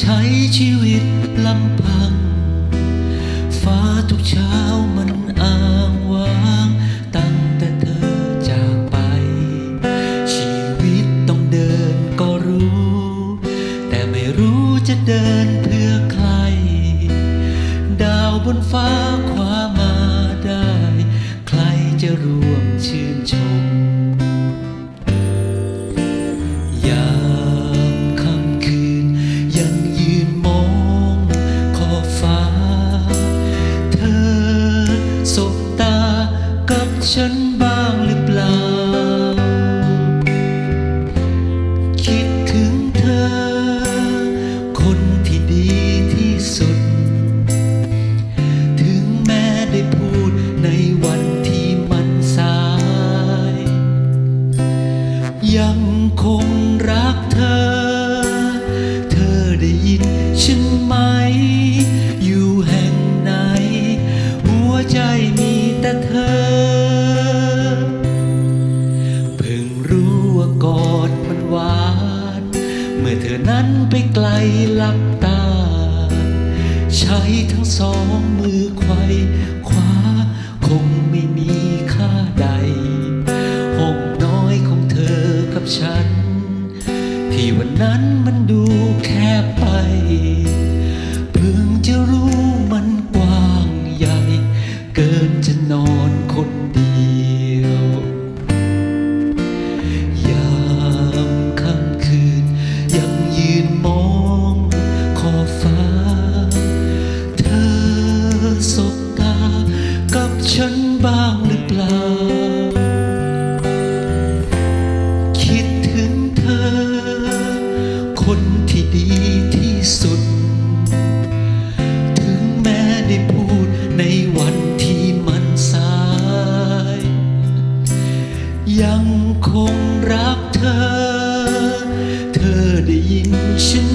ใช้ชีวิตลำพัง ฟ้าทุกเช้ามันอ้างว้างตั้งแต่เธอจากไป ชีวิตต้องเดินก็รู้ แต่ไม่รู้จะเดินเพื่อใคร ดาวบนฟ้าความ กับฉันบ้างหรือเปล่า คิดถึงเธอ คนที่ดีที่สุด ถึงแม้ได้พูดในวันที่มันสาย ยังคงรักเธอ เธอได้ยินฉันไหม อยู่แห่งไหน หัวใจมี หวาน เมื่อเธอนั้นไปไกลหลับตา ใช้ทั้งสองมือไขว้คว้าคงไม่มีค่าใดห้องน้อยของเธอกับฉัน ที่วันนั้นมันดูแคบไป ยืนมองขอบฟ้า เธอสบตากับฉันบ้างหรือเปล่า คิดถึงเธอ คนที่ดีที่สุด ถึงแม้ได้พูดในวันที่มันสาย ยังคงรักเธอ ยิ